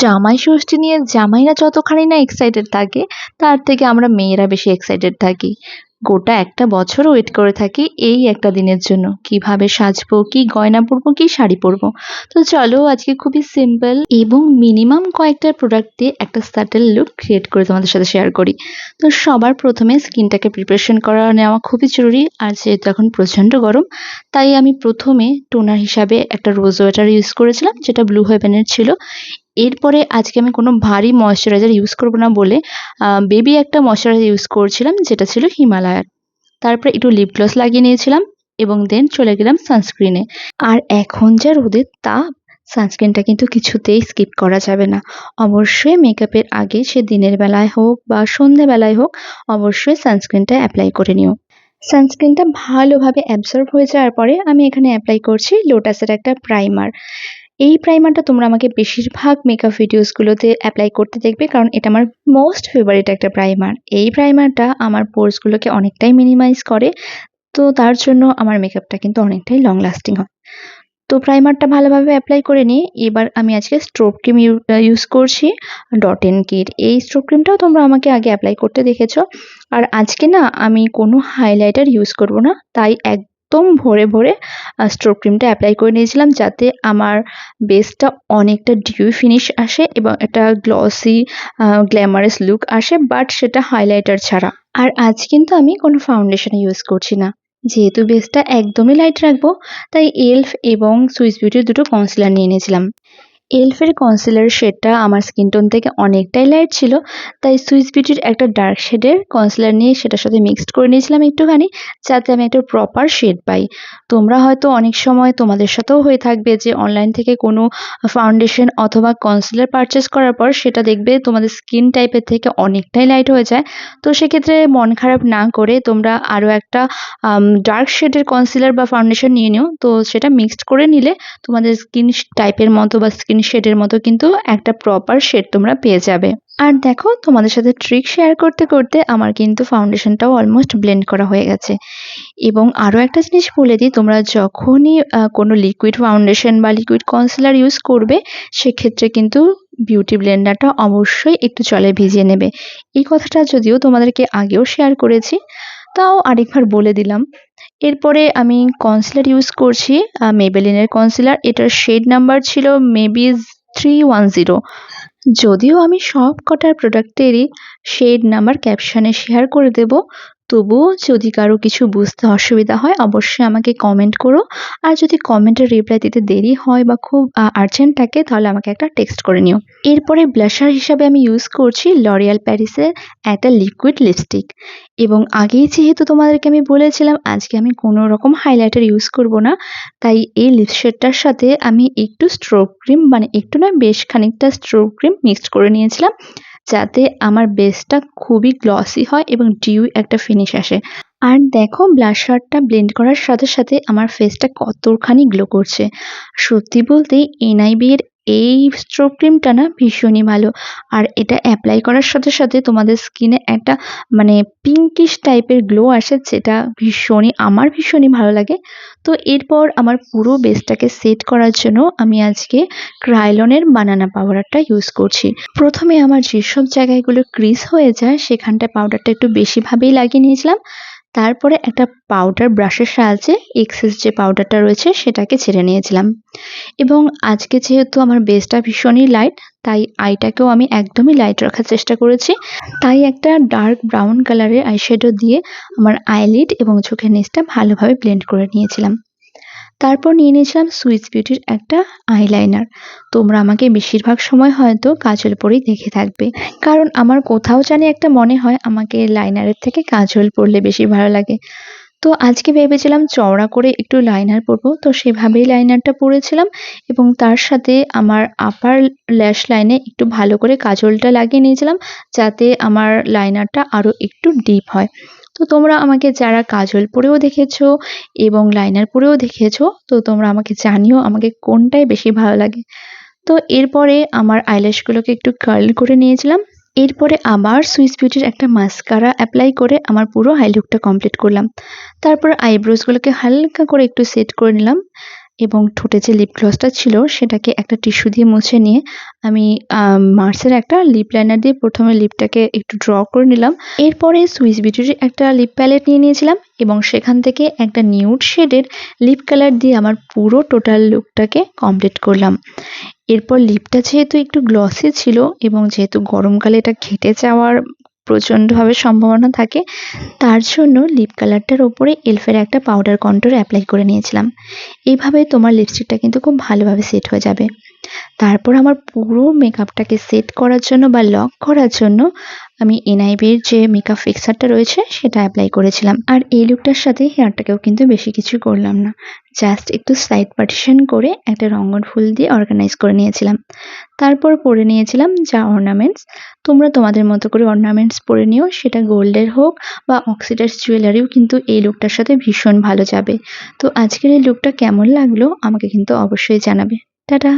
জামাই ষষ্ঠী নিয়ে জামাইরা যতখানি না এক্সাইটেড থাকে, তার থেকে আমরা মেয়েরা বেশি এক্সাইটেড থাকি। গোটা একটা বছর ওয়েট করে থাকি এই একটা দিনের জন্য। কীভাবে সাজবো, কি গয়না পরবো, কি শাড়ি পরবো? তো চলো আজকে খুবই সিম্পল এবং মিনিমাম কয়েকটা প্রোডাক্ট দিয়ে একটা সাটেল লুক ক্রিয়েট করে তোমাদের সাথে শেয়ার করি। তো সবার প্রথমে স্কিনটাকে প্রিপারেশন করা নেওয়া খুবই জরুরি। আর যেহেতু এখন প্রচণ্ড গরম, তাই আমি প্রথমে টোনার হিসাবে একটা রোজ ওয়াটার ইউজ করেছিলাম, যেটা ব্লু হেভেনের ছিল। এরপরে আজকে আমি কোনো ভারী ময়শ্চারাইজার ইউজ করব না বলে বেবি একটা ময়শ্চারাইজার ইউজ করছিলাম, যেটা ছিল হিমালয়ার। তারপরে একটু লিপ গ্লস লাগিয়ে নিয়েছিলাম এবং দেন চলে গেলাম সানস্ক্রিনে আর এখন যা রোদের তাপ সানস্ক্রিনটা কিন্তু কিছুতেই স্কিপ করা যাবে না। অবশ্যই মেকআপের আগে সে দিনের বেলায় হোক বা সন্ধ্যেবেলায় হোক, অবশ্যই সানস্ক্রিনটা অ্যাপ্লাই করে নিও। সানস্ক্রিনটা ভালোভাবে অ্যাবজর্ব হয়ে যাওয়ার পরে আমি এখানে অ্যাপ্লাই করছি লোটাসের একটা প্রাইমার এই প্রাইমারটা তোমরা আমাকে বেশিরভাগ মেকআপ ভিডিওসগুলোতে অ্যাপ্লাই করতে দেখবে, কারণ এটা আমার মোস্ট ফেভারিট একটা প্রাইমার এই প্রাইমারটা আমার পোর্সগুলোকে অনেকটাই মিনিমাইজ করে, তো তার জন্য আমার মেকআপটা কিন্তু অনেকটাই লং লাস্টিং হয়। তো প্রাইমারটা ভালোভাবে অ্যাপ্লাই করে নিয়ে, এবার আমি আজকে স্ট্রোব ক্রিম ইউজ করছি ডট এন কির এই স্ট্রোব ক্রিমটাও তোমরা আমাকে আগে অ্যাপ্লাই করতে দেখেছ। আর আজকে না আমি কোনো হাইলাইটার ইউজ করব না, তাই এক একদম ভরে ভরে স্ট্রোক ক্রিমটা অ্যাপ্লাই করে নিয়েছিলাম যাতে আমার বেসটা অনেকটা ডিউ ফিনিশ আসে এবং একটা গ্লসি গ্ল্যামারাস লুক আসে বাট সেটা হাইলাইটার ছাড়া। আর আজ কিন্তু আমি কোনো ফাউন্ডেশন ইউজ করছি না। যেহেতু বেসটা একদমই লাইট রাখব, তাই এলফ এবং সুইস বিউটির দুটো কনসিলার নিয়ে নিয়েছিলাম এলফের কনসিলার শেডটা আমার স্কিন টোন থেকে অনেকটাই লাইট ছিল, তাই সুইস বিউটির একটা ডার্ক শেডের কনসিলার নিয়ে সেটার সাথে মিক্সড করে নিয়েছিলাম একটুখানি, যাতে আমি একটা প্রপার শেড পাই। তোমরা হয়তো অনেক সময় তোমাদের সাথেও হয়ে থাকবে যে অনলাইন থেকে কোনো ফাউন্ডেশন অথবা কনসিলার পারচেস করার পর সেটা দেখবে তোমাদের স্কিন টাইপের থেকে অনেকটাই লাইট হয়ে যায়। তো সেক্ষেত্রে মন খারাপ না করে তোমরা আরও একটা ডার্ক শেডের কনসিলার বা ফাউন্ডেশন নিয়ে নিও। তো সেটা মিক্সড করে নিলে তোমাদের স্কিন টাইপের মতো বা স্কিন শেডের মতো কিন্তু একটা প্রপার শেড তোমরা পেয়ে যাবে। আর দেখো, তোমাদের সাথে ট্রিক শেয়ার করতে করতে আমার কিন্তু ফাউন্ডেশনটাও অলমোস্ট ব্লেন্ড করা হয়ে গেছে। এবং আরও একটা জিনিস বলে দিই, তোমরা যখনই কোনো লিকুইড ফাউন্ডেশন বা লিকুইড কনসিলার ইউজ করবে, সেক্ষেত্রে কিন্তু বিউটি ব্লেন্ডারটা অবশ্যই একটু জলে ভিজিয়ে নেবে। এই কথাটা যদিও তোমাদেরকে আগেও শেয়ার করেছি তাও আরেকবার বলে দিলাম। এরপরে আমি কনসিলার ইউজ করছি মেবেলিনের কনসিলার এটার শেড নাম্বার ছিল মেবি থ্রি ওয়ান জিরো যদিও আমি সব কটার প্রোডাক্টেরই শেড নাম্বার ক্যাপশনে শেয়ার করে দেব তবুও যদি কারও কিছু বুঝতে অসুবিধা হয়, অবশ্যই আমাকে কমেন্ট করো। আর যদি কমেন্টের রিপ্লাই দিতে দেরি হয় বা খুব আর্জেন্ট থাকে, তাহলে আমাকে একটা টেক্সট করে নিও। এরপরে ব্লাশার হিসাবে আমি ইউজ করছি লরিয়াল প্যারিসের একটা লিকুইড লিপস্টিক এবং আগেই যেহেতু তোমাদেরকে আমি বলেছিলাম, আজকে আমি কোনো রকম হাইলাইটার ইউজ করব না। তাই এই লিপস্টেকটার সাথে আমি একটু স্ট্রোক ক্রিম মানে একটু নয় বেশ খানিকটা স্ট্রোক ক্রিম মিক্সড করে নিয়েছিলাম। যাতে আমার বেসটা খুবই গ্লসি হয় এবং ডিউ একটা ফিনিশ আসে। আর দেখো ব্লাশারটা ব্লেন্ড করার সাথে সাথে আমার ফেসটা কতখানি গ্লো করছে। সত্যি বলতে এনআইবি এর এই স্ট্রোক ক্রিমটা না ভীষণই ভালো। আর এটা অ্যাপ্লাই করার সাথে সাথে তোমাদের স্কিনে একটা মানে পিঙ্কিশ টাইপের গ্লো আসে, যেটা ভীষণই, আমার ভীষণই ভালো লাগে। তো এরপর আমার পুরো বেসটাকে সেট করার জন্য আমি আজকে ক্রাইলনের বানানা পাউডারটা ইউজ করছি। প্রথমে আমার যেসব জায়গাগুলো ক্রিজ হয়ে যায়, সেখানটায় পাউডারটা একটু বেশিভাবেই লাগিয়ে নিয়েছিলাম। তারপরে একটা পাউডার ব্রাশের সাহায্যে এক্সেস যে পাউডারটা রয়েছে সেটাকে ছেড়ে নিয়েছিলাম। এবং আজকে যেহেতু আমার বেসটা ভীষণই লাইট তাই আইটাকেও আমি একদমই লাইট রাখার চেষ্টা করেছি। তাই একটা ডার্ক ব্রাউন কালারের আইশ্যাডো দিয়ে আমার আইলিড এবং চোখের নিচটা ভালোভাবে ব্লেন্ড করে নিয়েছিলাম। তারপর নিয়ে নিয়েছিলাম সুইস বিউটির একটা আইলাইনার তোমরা আমাকে বেশিরভাগ সময় হয়তো কাজল পরেই দেখে থাকবে। কারণ আমার কোথাও জানি একটা মনে হয় আমাকে লাইনারের থেকে কাজল পরলে বেশি ভালো লাগে। তো আজকে ভেবেছিলাম চওড়া করে একটু লাইনার পরবো। তো সেভাবেই লাইনারটা পরেছিলাম এবং তার সাথে আমার আপার ল্যাশ লাইনে একটু ভালো করে কাজলটা লাগিয়ে নিয়েছিলাম যাতে আমার লাইনারটা আরও একটু ডিপ হয়। তো তোমরা আমাকে যারা কাজল পরেও দেখেছ এবং লাইনার পরেও দেখেছ, তো তোমরা আমাকে জানিও আমাকে কোনটাই বেশি ভালো লাগে। তো এরপরে আমার আইল্যাশগুলোকে একটু কার্ল করে নিয়েছিলাম। এরপরে আবার সুইস বিউটির একটা মাস্কারা অ্যাপ্লাই করে আমার পুরো হাই লুকটা কমপ্লিট করলাম। তারপর আইব্রোসগুলোকে হালকা করে একটু সেট করে নিলাম। এবং ঠোঁটে যে লিপ গ্লসটা ছিল সেটাকে একটা টিস্যু দিয়ে মুছে নিয়ে আমি মার্সের একটা লিপ লাইনার দিয়ে প্রথমে লিপটাকে একটু ড্র করে নিলাম। এরপরে সুইস বিউটির একটা লিপ প্যালেট নিয়ে নিয়েছিলাম এবং সেখান থেকে একটা নিউড শেডের লিপ কালার দিয়ে আমার পুরো টোটাল লুকটাকে কমপ্লিট করলাম। এরপর লিপটা যেহেতু একটু গ্লসি ছিল এবং যেহেতু গরমকালে এটা ঘেটে যাওয়ার প্রচণ্ডভাবে সম্ভাবনা থাকে, তার জন্য লিপ কালারটার ওপরে এলফের একটা পাউডার কন্ট্রোল অ্যাপ্লাই করে নিয়েছিলাম। এইভাবে তোমার লিপস্টিকটা কিন্তু খুব ভালোভাবে সেট হয়ে যাবে। তারপর আমার পুরো মেকআপটাকে সেট করার জন্য বা লক করার জন্য আমি এনআইবির যে মেকআপ ফিক্সারটা রয়েছে সেটা অ্যাপ্লাই করেছিলাম। আর এই লুকটার সাথে হেয়ারটাকেও কিন্তু বেশি কিছু করলাম না। জাস্ট একটু সাইড পার্টিশন করে একটা রঙ্গন ফুল দিয়ে অর্গানাইজ করে নিয়েছিলাম। তারপর পরে নিয়েছিলাম যা অর্নামেন্টস তোমরা তোমাদের মতো করে অর্নামেন্টস পরে নিও, সেটা গোল্ডের হোক বা অক্সিডাইজ জুয়েলারিও কিন্তু এই লুকটার সাথে ভীষণ ভালো যাবে। তো আজকের এই লুকটা কেমন লাগল আমাকে কিন্তু অবশ্যই জানাবে। টাটা!